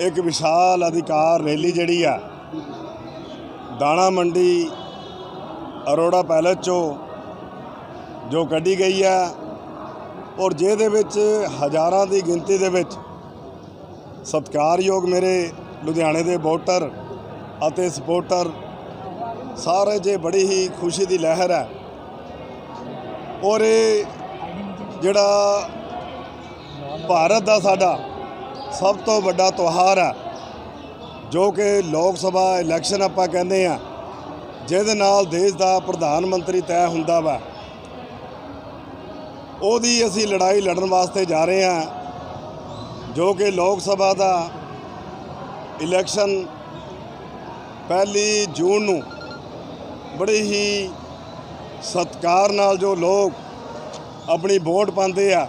ਇੱਕ ਵਿਸ਼ਾਲ ਅਧਿਕਾਰ ਰੈਲੀ ਜਿਹੜੀ ਆ, ਦਾਣਾ ਮੰਡੀ ਅਰੋੜਾ ਪੈਲੇਸ ਚੋਂ ਜੋ ਕੱਢੀ ਗਈ ਆ, ਔਰ ਜਿਹਦੇ ਵਿੱਚ ਹਜ਼ਾਰਾਂ ਦੀ ਗਿਣਤੀ ਦੇ ਵਿੱਚ ਸਤਿਕਾਰਯੋਗ ਮੇਰੇ ਲੁਧਿਆਣੇ ਦੇ ਵੋਟਰ ਅਤੇ ਸਪੋਰਟਰ, ਸਾਰੇ ਜੇ ਬੜੀ ਹੀ ਖੁਸ਼ੀ ਦੀ ਲਹਿਰ ਹੈ ਔਰ ਇਹ ਜਿਹੜਾ ਭਾਰਤ ਦਾ ਸਾਡਾ ਸਭ ਤੋਂ ਵੱਡਾ ਤਿਉਹਾਰ ਆ, ਜੋ ਕਿ ਲੋਕ ਸਭਾ ਇਲੈਕਸ਼ਨ ਆਪਾਂ ਕਹਿੰਦੇ ਆ, ਜਿਹਦੇ ਨਾਲ ਦੇਸ਼ ਦਾ ਪ੍ਰਧਾਨ ਮੰਤਰੀ ਤੈਅ ਹੁੰਦਾ ਵਾ। ਉਹਦੀ ਅਸੀਂ ਲੜਾਈ ਲੜਨ ਵਾਸਤੇ ਜਾ ਰਹੇ ਹਾਂ ਜੋ ਕਿ ਲੋਕ ਸਭਾ ਦਾ ਇਲੈਕਸ਼ਨ ਪਹਿਲੀ ਜੂਨ ਨੂੰ ਬੜੀ ਹੀ ਸਤਕਾਰ ਨਾਲ ਜੋ ਲੋਕ ਆਪਣੀ ਵੋਟ ਪਾਉਂਦੇ ਆ,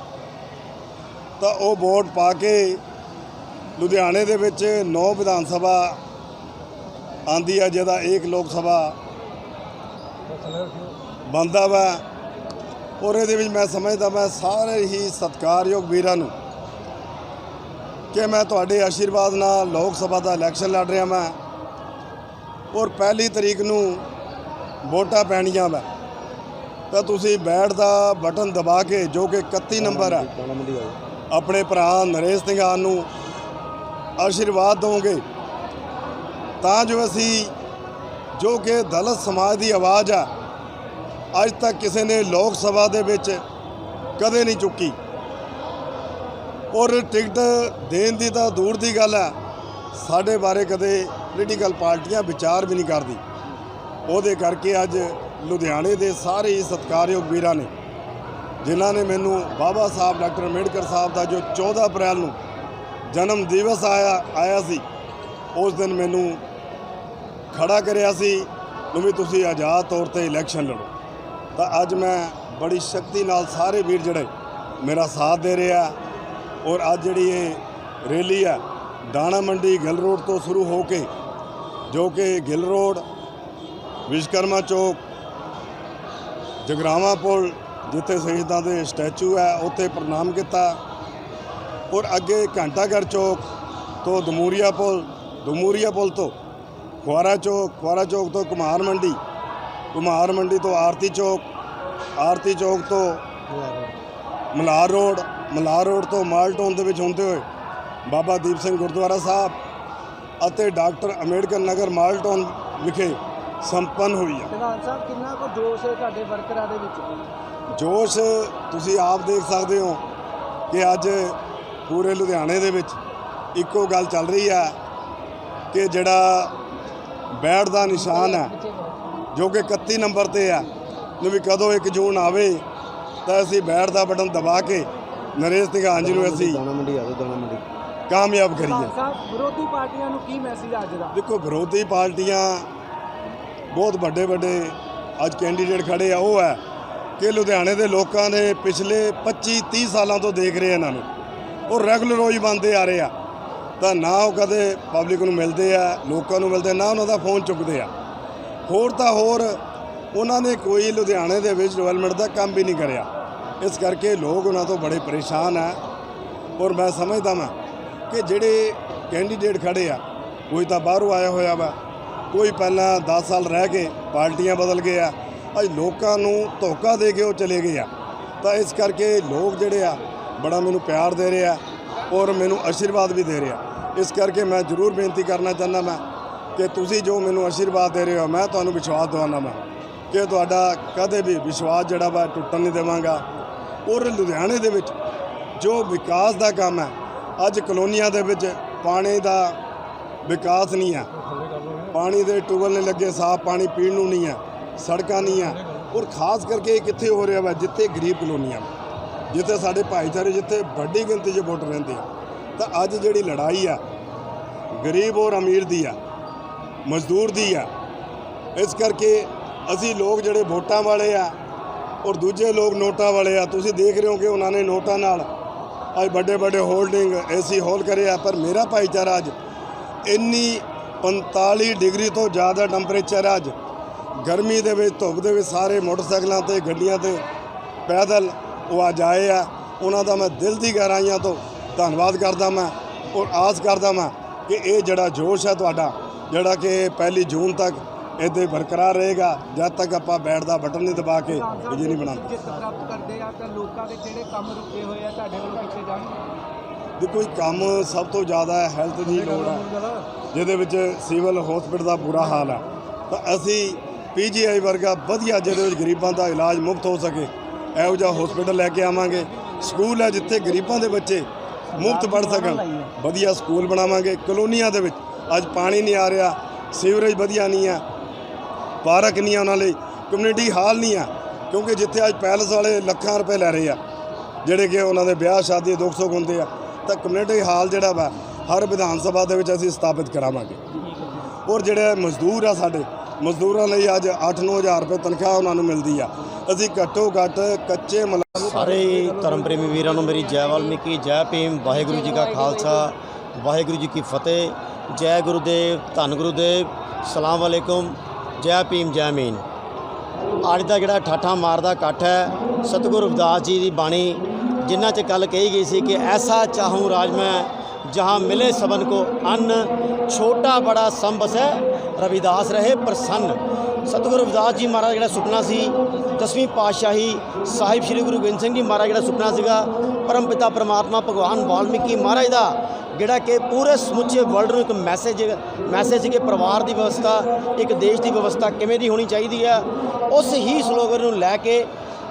ਤਾਂ ਉਹ ਵੋਟ ਪਾ ਕੇ ਲੁਧਿਆਣੇ ਦੇ ਵਿੱਚ ਨੌ ਵਿਧਾਨ ਸਭਾ ਆਂਦੀ ਆ ਜਿਹਦਾ ਇੱਕ ਲੋਕ ਸਭਾ ਬੰਦਾ ਵਾ। ਔਰ ਇਹਦੇ ਵਿੱਚ ਮੈਂ ਸਮਝਦਾ ਮੈਂ ਸਾਰੇ ਹੀ ਸਤਿਕਾਰਯੋਗ ਵੀਰਾਂ ਨੂੰ ਕਿ ਮੈਂ ਤੁਹਾਡੇ ਆਸ਼ੀਰਵਾਦ ਨਾਲ ਲੋਕ ਸਭਾ ਦਾ ਇਲੈਕਸ਼ਨ ਲੜ ਰਿਹਾ ਮੈਂ ਔਰ ਪਹਿਲੀ ਤਰੀਕ ਨੂੰ ਵੋਟਾਂ ਪੈਣੀਆਂ ਵਾ। ਤਾਂ ਤੁਸੀਂ ਬੈਠ ਦਾ ਬਟਨ ਦਬਾ ਕੇ ਜੋ ਕਿ 31 ਨੰਬਰ ਹੈ ਆਪਣੇ ਭਰਾ ਨਰੇਸ਼ ਸਿੰਘਾਨ ਨੂੰ ਆਸ਼ੀਰਵਾਦ ਦਵੋਗੇ। ਤਾਂ ਜੋ ਅਸੀਂ, ਜੋ ਕਿ ਦਲਿਤ ਸਮਾਜ ਦੀ ਆਵਾਜ਼ ਆ, ਅੱਜ ਤੱਕ ਕਿਸੇ ਨੇ ਲੋਕ ਸਭਾ ਦੇ ਵਿੱਚ ਕਦੇ ਨਹੀਂ ਚੁੱਕੀ। ਔਰ ਟਿਕਟ ਦੇਣ ਦੀ ਤਾਂ ਦੂਰ ਦੀ ਗੱਲ ਹੈ ਸਾਡੇ ਬਾਰੇ ਕਦੇ ਪੋਲੀਟੀਕਲ ਪਾਰਟੀਆਂ ਵਿਚਾਰ ਵੀ ਨਹੀਂ ਕਰਦੀ। ਉਹਦੇ ਕਰਕੇ ਅੱਜ ਲੁਧਿਆਣੇ ਦੇ ਸਾਰੇ ਹੀ ਸਤਿਕਾਰਯੋਗ ਵੀਰਾਂ ਨੇ, ਜਿਨ੍ਹਾਂ ਨੇ ਮੈਨੂੰ ਬਾਬਾ ਸਾਹਿਬ, ਡਾਕਟਰ ਅੰਬੇਡਕਰ ਸਾਹਿਬ ਦਾ ਜੋ 14 ਅਪ੍ਰੈਲ ਨੂੰ ਜਨਮ ਦਿਵਸ ਆਇਆ ਆਇਆ ਸੀ। ਉਸ ਦਿਨ ਮੈਨੂੰ ਖੜਾ ਕਰਿਆ ਸੀ ਨੂੰ ਵੀ ਤੁਸੀਂ ਆਜ਼ਾਦ ਤੌਰ ਤੇ ਇਲੈਕਸ਼ਨ ਲੜੋ। ਤਾਂ ਅੱਜ ਮੈਂ ਬੜੀ ਸ਼ਕਤੀ ਨਾਲ ਸਾਰੇ ਵੀਰ ਜਿਹੜੇ ਮੇਰਾ ਸਾਥ ਦੇ ਰਿਹਾ ਔਰ ਅੱਜ ਜਿਹੜੀ ਇਹ ਰੈਲੀ ਆ, ਦਾਣਾ ਮੰਡੀ ਗਿੱਲ ਰੋਡ ਤੋਂ ਸ਼ੁਰੂ ਹੋ ਕੇ ਜੋ ਕਿ ਗਿੱਲ ਰੋਡ ਵਿਸ਼ਕਰਮਾ ਚੌਕ, ਜਗਰਾਵਾਂ ਪੁਲ ਜਿੱਥੇ ਸ਼ਹੀਦਾਂ ਦੇ ਸਟੈਚੂ ਹੈ ਉੱਥੇ ਪ੍ਰਣਾਮ ਕੀਤਾ। ਔਰ ਅੱਗੇ ਘੰਟਾਘਰ ਚੌਕ ਤੋਂ ਦਮੂਰੀਆ ਪੁਲ ਦਮੂਰੀਆ ਪੁਲ ਤੋਂ ਖੁਆਰਾ ਚੌਕ ਖੁਆਰਾ ਚੌਕ ਤੋਂ ਕੁਮਾਰ ਮੰਡੀ ਕੁਮਾਰ ਮੰਡੀ ਤੋਂ ਆਰਤੀ ਚੌਕ ਆਰਤੀ ਚੌਕ ਤੋਂ ਮਲਾਰ ਰੋਡ ਮਲਾਰ ਰੋਡ ਤੋਂ ਮਾਲਟਾਊਨ ਦੇ ਵਿੱਚ ਹੁੰਦੇ ਹੋਏ ਬਾਬਾ ਦੀਪ ਸਿੰਘ ਗੁਰਦੁਆਰਾ ਸਾਹਿਬ ਅਤੇ ਡਾਕਟਰ ਅੰਬੇਡਕਰ ਨਗਰ ਮਾਲਟਾਊਨ ਵਿਖੇ ਸੰਪੰਨ ਹੋਈ ਹੈ ਪ੍ਰਧਾਨ ਸਾਹਿਬ ਕਿੰਨਾ ਕੁ ਜੋਸ਼ ਹੈ ਤੁਹਾਡੇ ਵਰਕਰਾਂ ਦੇ ਵਿੱਚ? ਜੋਸ਼ ਤੁਸੀਂ ਆਪ ਦੇਖ ਸਕਦੇ ਹੋ ਕਿ ਅੱਜ ਪੂਰੇ ਲੁਧਿਆਣੇ ਦੇ ਵਿੱਚ ਇੱਕੋ ਗੱਲ ਚੱਲ ਰਹੀ ਹੈ ਕਿ ਜਿਹੜਾ ਬੈਠ ਦਾ ਨਿਸ਼ਾਨ ਹੈ ਜੋ ਕਿ 31 ਨੰਬਰ ਤੇ ਆ ਨੂੰ ਵੀ ਕਦੋਂ 1 ਜੂਨ ਆਵੇ ਤਾਂ ਅਸੀਂ ਬੈਠ ਦਾ ਬਟਨ ਦਬਾ ਕੇ ਨਰੇਸ਼ ਤਿਗਾਨ ਜੀ ਨੂੰ ਅਸੀਂ ਦਾਣਾ ਮੰਡੀ ਆ ਜਾਓ ਦਾਣਾ ਮੰਡੀ। ਕਾਮਯਾਬ ਕਰੀਏ। ਸਾਹਿਬ ਵਿਰੋਧੀ ਪਾਰਟੀਆਂ ਨੂੰ ਕੀ ਮੈਸੇਜ ਅੱਜ ਦਾ? ਦੇਖੋ ਵਿਰੋਧੀ ਪਾਰਟੀਆਂ ਬਹੁਤ ਵੱਡੇ ਵੱਡੇ ਅੱਜ ਕੈਂਡੀਡੇਟ ਖੜੇ ਆ ਉਹ ਹੈ ਕਿ ਲੁਧਿਆਣੇ ਦੇ ਲੋਕਾਂ ਨੇ ਪਿਛਲੇ 25 30 ਸਾਲਾਂ ਤੋਂ ਦੇਖ ਰਹੇ ਇਹਨਾਂ ਨੂੰ। ਉਹ ਰੈਗੂਲਰ ਰੋਜ਼ ਬੰਦੇ ਆ ਰਹੇ ਆ। ਤਾਂ ਨਾ ਉਹ ਕਦੇ ਪਬਲਿਕ ਨੂੰ ਮਿਲਦੇ ਆ, ਲੋਕਾਂ ਨੂੰ ਮਿਲਦੇ ਨਾ ਉਹਨਾਂ ਦਾ ਫੋਨ ਚੁੱਕਦੇ ਆ। ਹੋਰ ਤਾਂ ਹੋਰ, ਉਹਨਾਂ ਨੇ ਕੋਈ ਲੁਧਿਆਣੇ ਦੇ ਵਿੱਚ ਡਿਵੈਲਪਮੈਂਟ ਦਾ ਕੰਮ ਵੀ ਨਹੀਂ ਕਰਿਆ। ਇਸ ਕਰਕੇ ਲੋਕ ਉਹਨਾਂ ਤੋਂ ਬੜੇ ਪਰੇਸ਼ਾਨ ਆ। ਔਰ ਮੈਂ ਸਮਝਦਾ ਮੈਂ ਕਿ ਜਿਹੜੇ ਕੈਂਡੀਡੇਟ ਖੜੇ ਆ, ਕੋਈ ਤਾਂ ਬਾਹਰੋਂ ਆਇਆ ਹੋਇਆ ਵਾ। ਕੋਈ ਪਹਿਲਾਂ 10 ਸਾਲ ਰਹਿ ਕੇ ਪਾਰਟੀਆਂ ਬਦਲ ਗਏ ਆ। ਅੱਜ ਲੋਕਾਂ ਨੂੰ ਧੋਖਾ ਦੇ ਕੇ ਉਹ ਚਲੇ ਗਏ ਆ। ਤਾਂ ਇਸ ਕਰਕੇ ਲੋਕ ਜਿਹੜੇ ਆ ਬੜਾ ਮੈਨੂੰ ਪਿਆਰ ਦੇ ਰਿਹਾ ਔਰ ਮੈਨੂੰ ਆਸ਼ੀਰਵਾਦ ਵੀ ਦੇ ਰਿਹਾ। ਇਸ ਕਰਕੇ ਮੈਂ ਜ਼ਰੂਰ ਬੇਨਤੀ ਕਰਨਾ ਚਾਹੁੰਦਾ ਮੈਂ ਕਿ ਤੁਸੀਂ ਜੋ ਮੈਨੂੰ ਆਸ਼ੀਰਵਾਦ ਦੇ ਰਹੇ ਹੋ, ਮੈਂ ਤੁਹਾਨੂੰ ਵਿਸ਼ਵਾਸ ਦਿਵਾਉਣਾ ਮੈਂ ਕਿ ਤੁਹਾਡਾ ਕਦੇ ਵੀ ਵਿਸ਼ਵਾਸ ਜਿਹੜਾ ਵਾ ਟੁੱਟਣ ਨਹੀਂ ਦੇਵਾਂਗਾ। ਔਰ ਲੁਧਿਆਣੇ ਦੇ ਵਿੱਚ ਜੋ ਵਿਕਾਸ ਦਾ ਕੰਮ ਹੈ, ਅੱਜ ਕਲੋਨੀਆਂ ਦੇ ਵਿੱਚ ਪਾਣੀ ਦਾ ਵਿਕਾਸ ਨਹੀਂ ਹੈ। ਪਾਣੀ ਦੇ ਟੂਬਲ ਨਹੀਂ ਲੱਗੇ, ਸਾਫ਼ ਪਾਣੀ ਪੀਣ ਨੂੰ ਨਹੀਂ ਹੈ, ਸੜਕਾਂ ਨਹੀਂ ਹੈ। ਔਰ ਖਾਸ ਕਰਕੇ ਕਿੱਥੇ ਹੋ ਰਿਹਾ ਵਾ, ਜਿੱਥੇ ਗਰੀਬ ਕਲੋਨੀਆਂ ਵਾ ਜਿੱਥੇ ਸਾਡੇ ਭਾਈਚਾਰੇ, ਜਿੱਥੇ ਵੱਡੀ ਗਿਣਤੀ 'ਚ ਵੋਟ ਰਹਿੰਦੇ ਆ। ਤਾਂ ਅੱਜ ਜਿਹੜੀ ਲੜਾਈ ਆ, ਗਰੀਬ ਔਰ ਅਮੀਰ ਦੀ ਆ, ਮਜ਼ਦੂਰ ਦੀ ਆ, ਇਸ ਕਰਕੇ ਅਸੀਂ ਲੋਕ ਜਿਹੜੇ ਵੋਟਾਂ ਵਾਲੇ ਆ ਔਰ ਦੂਜੇ ਲੋਕ ਨੋਟਾਂ ਵਾਲੇ ਆ, ਤੁਸੀਂ ਦੇਖ ਰਹੇ ਹੋ ਕਿ ਉਹਨਾਂ ਨੇ ਨੋਟਾਂ ਨਾਲ ਅੱਜ ਵੱਡੇ ਵੱਡੇ ਹੋਲਡਿੰਗ ਏਸੀ ਹੋਲ ਕਰਿਆ, ਪਰ ਮੇਰਾ ਭਾਈਚਾਰਾ ਅੱਜ ਇੰਨੀ 45 ਡਿਗਰੀ ਤੋਂ ਜ਼ਿਆਦਾ ਟੈਂਪਰੇਚਰ ਹੈ ਅੱਜ। ਗਰਮੀ ਦੇ ਵਿੱਚ, ਧੁੱਪ ਦੇ ਵਿੱਚ ਸਾਰੇ ਮੋਟਰਸਾਈਕਲਾਂ ਤੇ, ਗੱਡੀਆਂ ਤੇ ਪੈਦਲ ਉਹ ਅੱਜ ਆਏ ਆ। ਉਹਨਾਂ ਦਾ ਮੈਂ ਦਿਲ ਦੀ ਗਹਿਰਾਈਆਂ ਤੋਂ ਧੰਨਵਾਦ ਕਰਦਾ ਮੈਂ ਔਰ ਆਸ ਕਰਦਾ ਮੈਂ ਕਿ ਇਹ ਜਿਹੜਾ ਜੋਸ਼ ਹੈ ਤੁਹਾਡਾ ਜਿਹੜਾ ਕਿ ਪਹਿਲੀ ਜੂਨ ਤੱਕ ਇੱਦਾਂ ਹੀ ਬਰਕਰਾਰ ਰਹੇਗਾ ਜਦ ਤੱਕ ਆਪਾਂ ਬੈਟ ਦਾ ਬਟਨ ਨਹੀਂ ਦਬਾ ਕੇ ਬਿਜਲੀ ਨਹੀਂ ਬਣਾਉਂਦੇ। ਜਿੱਤ ਪ੍ਰਾਪਤ ਕਰਦੇ ਆ ਤਾਂ ਲੋਕਾਂ ਦੇ ਕਿਹੜੇ ਕੰਮ ਰੁਕੇ ਹੋਏ ਆ ਤੁਹਾਡੇ ਵੱਲੋਂ ਕੀਤੇ ਜਾਣਗੇ ਦੇਖੋ ਇਹ ਕੰਮ ਸਭ ਤੋਂ ਜ਼ਿਆਦਾ ਹੈਲਥ ਦੀ ਲੋੜ ਹੈ ਜਿਹਦੇ ਵਿੱਚ ਸਿਵਲ ਹਸਪੀਟਲ ਦਾ ਬੁਰਾ ਹਾਲ ਹੈ। ਤਾਂ ਅਸੀਂ ਪੀਜੀਆਈ ਵਰਗਾ ਵਧੀਆ ਜਿਹਦੇ ਵਿੱਚ ਗਰੀਬਾਂ ਦਾ ਇਲਾਜ ਮੁਫਤ ਹੋ ਸਕੇ ਇਹੋ ਜਿਹਾ ਹਸਪੀਟਲ ਲੈ ਕੇ ਆਵਾਂਗੇ। ਸਕੂਲ ਹੈ ਜਿੱਥੇ ਗਰੀਬਾਂ ਦੇ ਬੱਚੇ ਮੁਫਤ ਪੜ੍ਹ ਸਕਣ। ਵਧੀਆ ਸਕੂਲ ਬਣਾਵਾਂਗੇ ਕਲੋਨੀਆਂ ਦੇ ਵਿੱਚ। ਅੱਜ ਪਾਣੀ ਨਹੀਂ ਆ ਰਿਹਾ, ਸੀਵਰੇਜ ਵਧੀਆ ਨਹੀਂ ਹੈ, ਪਾਰਕ ਨਹੀਂ ਆ ਉਹਨਾਂ ਲਈ ਕਮਿਊਨਿਟੀ ਹਾਲ ਨਹੀਂ ਆ ਕਿਉਂਕਿ ਜਿੱਥੇ ਅੱਜ ਪੈਲਸ ਵਾਲੇ ਲੱਖਾਂ ਰੁਪਏ ਲੈ ਰਹੇ ਆ, ਜਿਹੜੇ ਕਿ ਉਹਨਾਂ ਦੇ ਵਿਆਹ ਸ਼ਾਦੀ ਦੁੱਖ ਸੁੱਖ ਹੁੰਦੇ ਆ, ਤਾਂ ਕਮਿਊਨਿਟੀ ਹਾਲ ਜਿਹੜਾ ਵਾ, ਹਰ ਵਿਧਾਨ ਸਭਾ ਦੇ ਵਿੱਚ ਅਸੀਂ ਸਥਾਪਿਤ ਕਰਾਵਾਂਗੇ। ਔਰ ਜਿਹੜੇ ਮਜ਼ਦੂਰ ਆ ਸਾਡੇ, ਮਜ਼ਦੂਰਾਂ ਲਈ ਅੱਜ 8-9000 ਰੁਪਏ ਤਨਖਾਹ ਉਹਨਾਂ ਨੂੰ ਮਿਲਦੀ ਆ। ਅਸੀਂ ਘੱਟੋ ਘੱਟ ਕੱਚੇ ਮਲਾ ਸਾਰੇ ਧਰਮ ਪ੍ਰੇਮੀ ਵੀਰਾਂ ਨੂੰ ਮੇਰੀ ਜੈ ਵਾਲਮੀਕੀ ਜੈ ਭੀਮ, ਵਾਹਿਗੁਰੂ ਜੀ ਕਾ ਖਾਲਸਾ, ਵਾਹਿਗੁਰੂ ਜੀ ਕੀ ਫਤਿਹ, ਜੈ ਗੁਰੂਦੇਵ, ਧੰਨ ਗੁਰੂਦੇਵ, ਸਲਾਮ ਵਾਲੇਕੁਮ ਜੈ ਭੀਮ, ਜੈ ਮੀਨ। ਅੱਜ ਦਾ ਜਿਹੜਾ ਠਾਠਾ ਮਾਰਦਾ ਇਕੱਠ ਹੈ, ਸਤਿਗੁਰੂ ਰਵਿਦਾਸ ਜੀ ਦੀ ਬਾਣੀ, ਜਿਨ੍ਹਾਂ 'ਚ ਕੱਲ ਕਹੀ ਗਈ ਸੀ ਕਿ ਐਸਾ ਚਾਹੂੰ ਰਾਜ ਮੈਂ, ਜਹਾਂ ਮਿਲੇ ਸਬਨ ਕੋ ਅੰਨ, ਛੋਟਾ ਬੜਾ ਸਮ ਬਸੈ ਰਵਿਦਾਸ ਰਹੇ ਪ੍ਰਸੰਨ। ਸਤਿਗੁਰੂ ਰਵਿਦਾਸ ਜੀ ਮਹਾਰਾਜ, ਜਿਹੜਾ ਸੁਪਨਾ ਸੀ, ਦਸਵੀਂ ਪਾਤਸ਼ਾਹੀ ਸਾਹਿਬ ਸ੍ਰੀ ਗੁਰੂ ਗੋਬਿੰਦ ਸਿੰਘ ਜੀ ਮਹਾਰਾਜ ਜਿਹੜਾ ਸੁਪਨਾ ਸੀਗਾ, ਪਰਮ ਪਿਤਾ ਪ੍ਰਮਾਤਮਾ ਭਗਵਾਨ ਵਾਲਮੀਕੀ ਮਹਾਰਾਜ ਦਾ, ਜਿਹੜਾ ਕਿ ਪੂਰੇ ਸਮੁੱਚੇ ਵਰਲਡ ਨੂੰ ਇੱਕ ਮੈਸੇਜ ਮੈਸੇਜ ਸੀ ਕਿ ਪਰਿਵਾਰ ਦੀ ਵਿਵਸਥਾ, ਇੱਕ ਦੇਸ਼ ਦੀ ਵਿਵਸਥਾ ਕਿਵੇਂ ਦੀ ਹੋਣੀ ਚਾਹੀਦੀ ਹੈ ਉਸ ਹੀ ਸਲੋਗਨ ਨੂੰ ਲੈ ਕੇ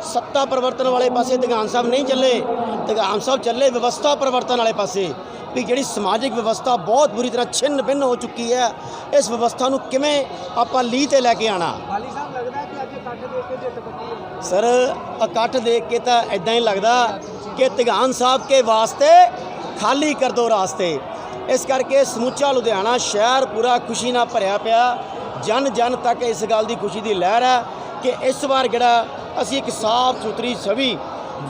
ਸੱਤਾ ਪਰਿਵਰਤਨ ਵਾਲੇ ਪਾਸੇ ਦਿਗਾਨ ਸਾਹਿਬ ਨਹੀਂ ਚੱਲੇ ਦਿਗਾਨ ਸਾਹਿਬ ਚੱਲੇ ਵਿਵਸਥਾ ਪਰਿਵਰਤਨ ਵਾਲੇ ਪਾਸੇ। ਵੀ ਜਿਹੜੀ ਸਮਾਜਿਕ ਵਿਵਸਥਾ ਬਹੁਤ ਬੁਰੀ ਤਰ੍ਹਾਂ ਛਿੰਨ ਭਿੰਨ ਹੋ ਚੁੱਕੀ ਹੈ ਇਸ ਵਿਵਸਥਾ ਨੂੰ ਕਿਵੇਂ ਆਪਾਂ ਲੀਹ ਤੇ ਲੈ ਕੇ ਆਣਾ ਵਾਲੀ ਸਾਹਿਬ ਲੱਗਦਾ ਹੈ ਕਿ ਅੱਜ ਇਕੱਠ ਦੇਖ ਕੇ ਜਿੱਤ ਪੱਕੀ ਹੈ? ਸਰ ਇਕੱਠ ਦੇਖ ਕੇ ਤਾਂ ਇਦਾਂ ਹੀ ਲੱਗਦਾ ਕਿ ਤਿਗਾਨ ਸਾਹਿਬ ਕੇ ਵਾਸਤੇ ਖਾਲੀ ਕਰ ਦੋ ਰਾਸਤੇ। ਇਸ ਕਰਕੇ ਸਮੁੱਚਾ ਲੁਧਿਆਣਾ ਸ਼ਹਿਰ ਪੂਰਾ ਖੁਸ਼ੀ ਨਾਲ ਭਰਿਆ ਪਿਆ। ਜਨ ਜਨ ਤੱਕ ਇਸ ਗੱਲ ਦੀ ਖੁਸ਼ੀ ਦੀ ਲਹਿਰ ਹੈ ਕਿ ਇਸ ਵਾਰ ਜਿਹੜਾ ਅਸੀਂ ਇੱਕ ਸਾਫ਼ ਸੁਥਰੀ ਛਵੀ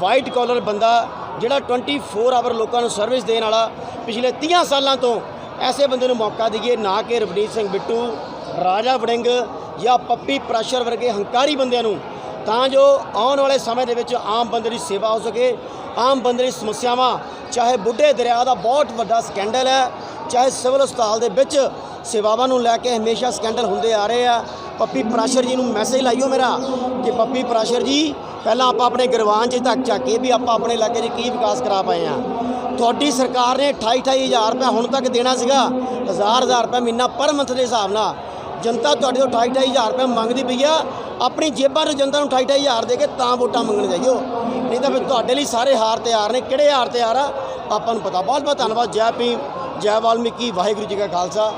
ਵਾਈਟ ਕਾਲਰ ਬੰਦਾ ਜਿਹੜਾ 24 ਆਵਰ ਲੋਕਾਂ ਨੂੰ ਸਰਵਿਸ ਦੇਣ ਵਾਲਾ ਪਿਛਲੇ 30 ਸਾਲਾਂ ਤੋਂ ਐਸੇ ਬੰਦੇ ਨੂੰ ਮੌਕਾ ਦਈਏ, ਨਾ ਕਿ ਰਵਨੀਤ ਸਿੰਘ ਬਿੱਟੂ, ਰਾਜਾ ਵੜਿੰਗ ਜਾਂ ਪੱਪੀ ਪ੍ਰੈਸ਼ਰ ਵਰਗੇ ਹੰਕਾਰੀ ਬੰਦਿਆਂ ਨੂੰ। ਤਾਂ ਜੋ ਆਉਣ ਵਾਲੇ ਸਮੇਂ ਦੇ ਵਿੱਚ ਆਮ ਬੰਦੇ ਦੀ ਸੇਵਾ ਹੋ ਸਕੇ, ਆਮ ਬੰਦੇ ਦੀ ਸਮੱਸਿਆਵਾਂ, ਚਾਹੇ ਬੁੱਢੇ ਦਰਿਆ ਦਾ ਬਹੁਤ ਵੱਡਾ ਸਕੈਂਡਲ ਹੈ, ਚਾਹੇ ਸਿਵਲ ਹਸਪਤਾਲ ਦੇ ਵਿੱਚ ਸੇਵਾਵਾਂ ਨੂੰ ਲੈ ਕੇ ਹਮੇਸ਼ਾ ਸਕੈਂਡਲ ਹੁੰਦੇ ਆ ਰਹੇ ਆ ਪੱਪੀ ਪ੍ਰਾਸ਼ਰ ਜੀ ਨੂੰ ਮੈਸੇਜ ਲਾਈਓ ਮੇਰਾ ਕਿ ਪੱਪੀ ਪ੍ਰਾਸ਼ਰ ਜੀ ਪਹਿਲਾਂ ਆਪਾਂ ਆਪਣੇ ਗਰਵਾਨ 'ਚ ਤੱਕ ਚੱਕ ਕੇ ਵੀ ਆਪਾਂ ਆਪਣੇ ਇਲਾਕੇ 'ਚ ਕੀ ਵਿਕਾਸ ਕਰਾ ਪਏ ਆ ਤੁਹਾਡੀ ਸਰਕਾਰ ਨੇ 28 28000 ਰੁਪਏ ਹੁਣ ਤੱਕ ਦੇਣਾ ਸੀਗਾ ਹਜ਼ਾਰ ਹਜ਼ਾਰ ਰੁਪਏ ਮਹੀਨਾ ਪਰ ਮੰਥ ਦੇ ਹਿਸਾਬ ਨਾਲ ਜਨਤਾ ਤੁਹਾਡੇ ਤੋਂ 28 28000 ਰੁਪਏ ਮੰਗਦੀ ਪਈ ਆ ਆਪਣੀ ਜੇਬਾਂ ਤੋਂ ਜਨਤਾ ਨੂੰ 28 28000 ਦੇ ਕੇ ਤਾਂ ਵੋਟਾਂ ਮੰਗਣ ਜਾਈਓ ਨਹੀਂ ਤਾਂ ਫਿਰ ਤੁਹਾਡੇ ਲਈ ਸਾਰੇ ਹਾਰ ਤਿਆਰ ਨੇ ਕਿਹੜੇ ਹਾਰ ਤਿਆਰ ਆ ਆਪਾਂ ਨੂੰ ਪਤਾ ਬਹੁਤ ਬਹੁਤ ਧੰਨਵਾਦ ਜੈ ਭੀਮ ਜੈ ਵਾਲਮੀਕੀ ਵਾਹਿਗੁਰੂ ਜੀ ਕਾ ਖਾਲਸਾ